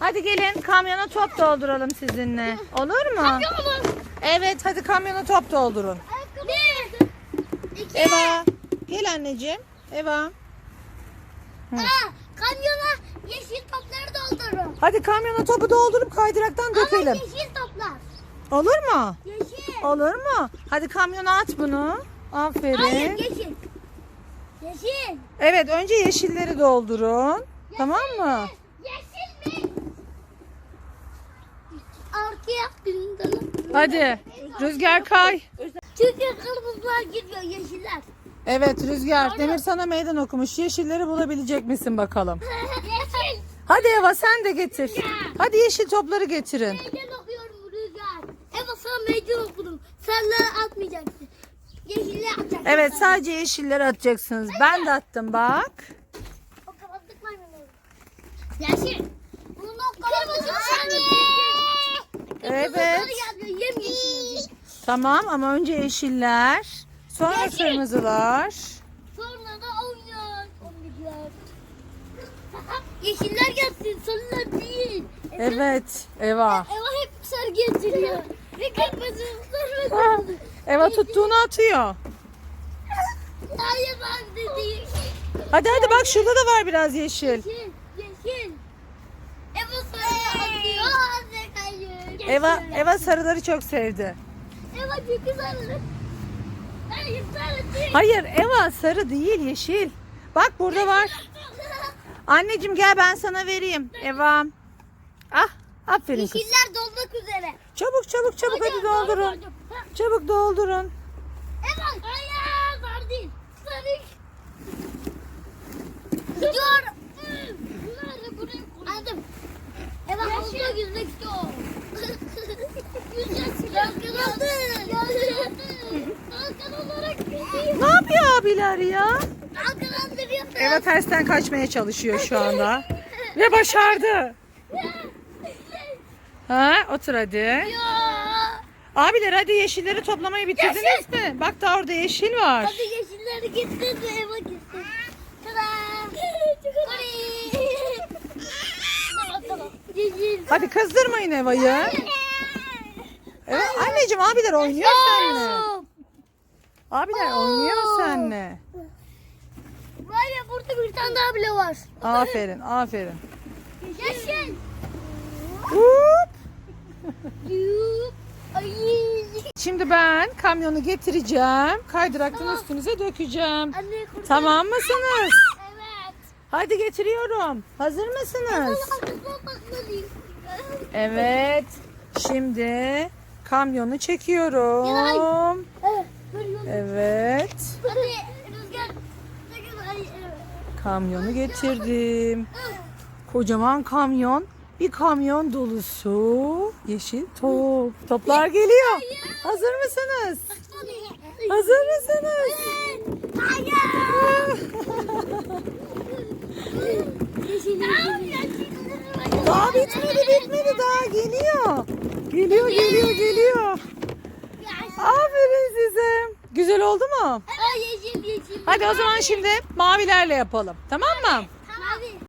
Hadi gelin kamyona top dolduralım sizinle. Olur mu? Evet hadi kamyona top doldurun. Bir. İki. Eva gel anneciğim. Eva. Aa, kamyona yeşil topları doldurun. Hadi kamyona topu doldurup kaydıraktan Ama dökelim. yeşil toplar. Olur mu? Yeşil. Olur mu? Hadi kamyona at bunu. Hayır Aferin. yeşil. Yeşil. Evet önce yeşilleri doldurun. Tamam mı? Yeşil mi? Arkaya birinden. Hadi Rüzgar kay. Çünkü kırmızılar gidiyor yeşiller. Evet Rüzgar Demir sana meydan okumuş. Yeşilleri bulabilecek misin bakalım. yeşil. Hadi Eva sen de getir. Hadi yeşil topları getirin. Meydan okuyorum Rüzgar. Evet sana meydan okudum. Senler atmayacaksın. Yeşiller atacaksın. Evet sadece yeşilleri atacaksınız. Ben de attım bak. O kapattık maymunları. Yeşil. Bunu kırmızı saniye. Evet. Tamam ama önce yeşiller. Sonra Yeşil. kırmızılar. Sonra da oynar. Omnikler. Yeşiller gelsin, sarılar değil. Evet Eva. Eva hep sarı getiriyor. Ve kırmızı. Eva tuttuğunu atıyor. Hayır ben de değil. Hadi hadi bak şurada da var biraz. Yeşil, yeşil. Eva sarı atıyor. Anne hayır. Eva Eva sarıları çok sevdi. Eva çünkü sarı. Hayır sarı değil. Hayır Eva sarı değil yeşil. Bak burada var. Anneciğim gel ben sana vereyim. Eva. Ah aferin kız. Yeşiller dolmak üzere. Çabuk çabuk çabuk hadi doldurun. Çabuk doldurun. Eva. Hayır sarı değil. Sarı. Koy. Aldım. Eva havuzda yüzmek istiyor. Abiler ya? Eva tersten kaçmaya çalışıyor şu anda. Ve başardı. Ha otur hadi. Abiler hadi yeşilleri toplamayı bitirdiniz mi? Bak da orada yeşil var. Hadi yeşilleri gitsin. Tamam tamam. Yeşil. Hadi kızdırmayın Eva'yı. Evet, anneciğim abiler oynuyor seninle. Abiler oynuyor seninle. Var ya burada bir tane daha bile var. Aferin aferin. Yeşil. Hop. Şimdi ben kamyonu getireceğim. Kaydıraktan üstünüze dökeceğim. Anne kurtar. Tamam mısınız? Evet. Hadi getiriyorum. Hazır mısınız? Allah'ım bakmalıyım. Evet. Şimdi kamyonu çekiyorum. Evet. Hadi rüzgar. Kamyonu getirdim. Kocaman kamyon. Bir kamyon dolusu yeşil top. Toplar geliyor. Hazır mısınız? Hazır mısınız? Daha bitmedi bitmedi daha geliyor. Geliyor geliyor geliyor. Aferin size. Oldu mu? Ay yeşil yeşil. Hadi o zaman şimdi mavilerle yapalım. Tamam mı?